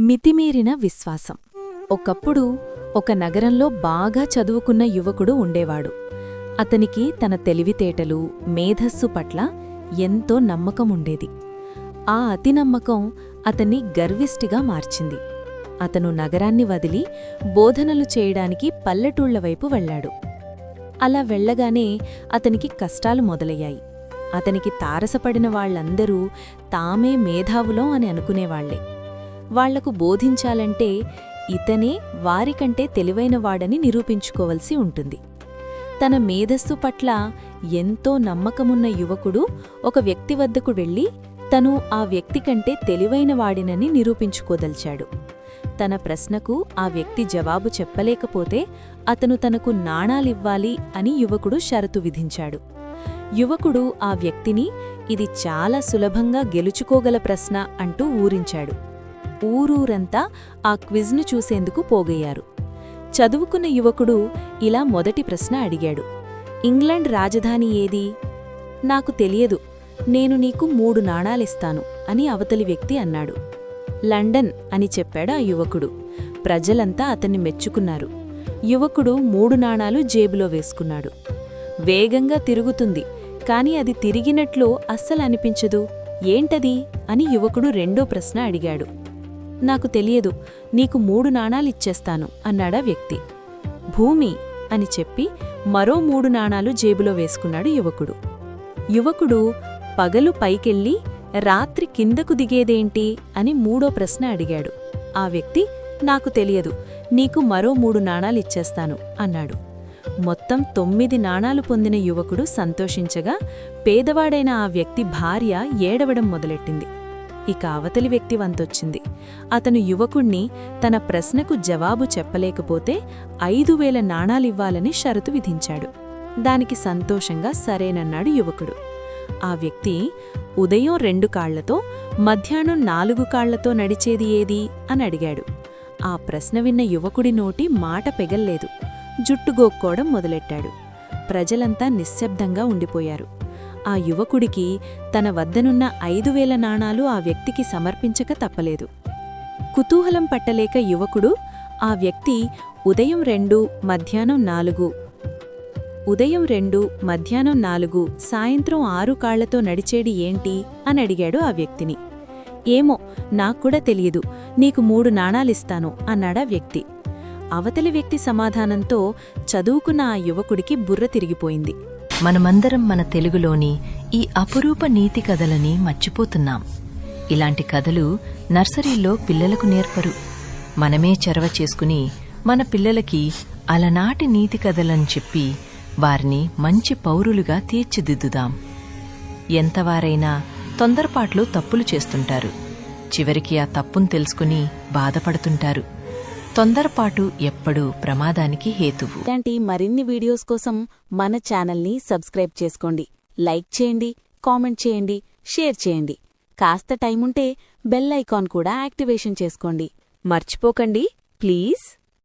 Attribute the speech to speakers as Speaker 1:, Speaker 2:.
Speaker 1: మితిమీరిన విశ్వాసం. ఒకప్పుడు ఒక నగరంలో బాగా చదువుకున్న యువకుడు ఉండేవాడు. అతనికి తన తెలివితేటలు మేధస్సు పట్ల ఎంతో నమ్మకముండేది. ఆ అతి నమ్మకం అతన్ని గర్విష్టిగా మార్చింది. అతను నగరాన్ని వదిలి బోధనలు చేయడానికి పల్లెటూళ్ళ వైపు వెళ్ళాడు అలా వెళ్ళగానే అతనికి కష్టాలు మొదలయ్యాయి. అతనికి తారసపడిన వాళ్ళందరూ తామే మేధావులం అని అనుకునేవాళ్ళే. వాళ్ళకు బోధించాలంటే ఇతనే వారికంటే తెలివైనవాడని నిరూపించుకోవలసి ఉంటుంది. తన మేధస్సు పట్ల ఎంతో నమ్మకమున్న యువకుడు ఒక వ్యక్తి వద్దకు వెళ్ళి తను ఆ వ్యక్తి కంటే తెలివైనవాడినని నిరూపించుకోదల్చాడు. తన ప్రశ్నకు ఆ వ్యక్తి జవాబు చెప్పలేకపోతే అతను తనకు నాణాలివ్వాలి అని యువకుడు షరతు విధించాడు. యువకుడు ఆ వ్యక్తిని ఇది చాలా సులభంగా గెలుచుకోగల ప్రశ్న అంటూ ఊరించాడు. ఊరూరంతా ఆ క్విజ్ను చూసేందుకు పోగయ్యారు. చదువుకున్న యువకుడు ఇలా మొదటి ప్రశ్న అడిగాడు. ఇంగ్లాండ్ రాజధాని ఏది? నాకు తెలియదు. నేను నీకు మూడు నాణాలిస్తాను అని అవతలి వ్యక్తి అన్నాడు. లండన్ అని చెప్పాడు ఆ యువకుడు. ప్రజలంతా అతన్ని మెచ్చుకున్నారు. యువకుడు మూడు నాణాలు జేబులో వేసుకున్నాడు. వేగంగా తిరుగుతుంది. కాని అది తిరిగినట్లు అస్సలు అనిపించదు ఏంటది? అని యువకుడు రెండో ప్రశ్న అడిగాడు. నాకు తెలియదు నీకు మూడు నాణాలిచ్చేస్తాను అన్నాడా వ్యక్తి. భూమి అని చెప్పి మరో మూడు నాణాలు జేబులో వేసుకున్నాడు యువకుడు. యువకుడు పగలు పైకెళ్ళి రాత్రి కిందకు దిగేదేంటి అని మూడో ప్రశ్న అడిగాడు. ఆ వ్యక్తి నాకు తెలియదు నీకు మరో మూడు నాణాలిచ్చేస్తాను అన్నాడు. మొత్తం తొమ్మిది నాణాలు పొందిన యువకుడు సంతోషించగా పేదవాడైన ఆ వ్యక్తి భార్య ఏడవడం మొదలెట్టింది. ఇక అవతలి వ్యక్తి వంతొచ్చింది. అతను యువకుణ్ణి తన ప్రశ్నకు జవాబు చెప్పలేకపోతే ఐదు వేల నాణాలివ్వాలని షరతు విధించాడు. దానికి సంతోషంగా సరేనన్నాడు యువకుడు. ఆ వ్యక్తి ఉదయం రెండు కాళ్ళతో మధ్యాహ్నం నాలుగు కాళ్ళతో నడిచేది ఏది? అని అడిగాడు. ఆ ప్రశ్న విన్న యువకుడి నోటి మాట పెగల్లేదు. జుట్టుగోక్కోవడం మొదలెట్టాడు. ప్రజలంతా నిశ్శబ్దంగా ఉండిపోయారు. ఆ యువకుడికి తన వద్దనున్న ఐదు వేల నాణాలు ఆ వ్యక్తికి సమర్పించక తప్పలేదు. కుతూహలం పట్టలేక యువకుడు ఆ వ్యక్తి ఉదయం రెండు మధ్యాహ్నం నాలుగు. ఉదయం రెండు మధ్యాహ్నం నాలుగు సాయంత్రం ఆరు కాళ్ళతో నడిచేడి ఏంటి అని అడిగాడు ఆ వ్యక్తిని. ఏమో నాక్కూడా తెలియదు నీకు మూడు నాణాలిస్తాను అన్నాడా వ్యక్తి. అవతలి వ్యక్తి సమాధానంతో చదువుకున్న ఆ యువకుడికి బుర్ర తిరిగిపోయింది.
Speaker 2: మనమందరం మన తెలుగులోని ఈ అపురూప నీతి కథలని మర్చిపోతున్నాం. ఇలాంటి కథలు నర్సరీలో పిల్లలకు నేర్పరు. మనమే చొరవ చేసుకుని మన పిల్లలకి అలనాటి నీతి కథలని చెప్పి వారిని మంచి పౌరులుగా తీర్చిదిద్దుదాం. ఎంతవారైనా తొందరపాట్లు తప్పులు చేస్తుంటారు. చివరికి ఆ తప్పును తెలుసుకుని బాధపడుతుంటారు. తొందరపాటు ఎప్పుడూ ప్రమాదానికి హేతువు.
Speaker 3: ఇలాంటి మరిన్ని వీడియోస్ కోసం మన ఛానల్ని సబ్స్క్రైబ్ చేసుకోండి. లైక్ చేయండి కామెంట్ చేయండి షేర్ చేయండి. కాస్త టైముంటే బెల్ ఐకాన్ కూడా యాక్టివేషన్ చేసుకోండి. మర్చిపోకండి. ప్లీజ్.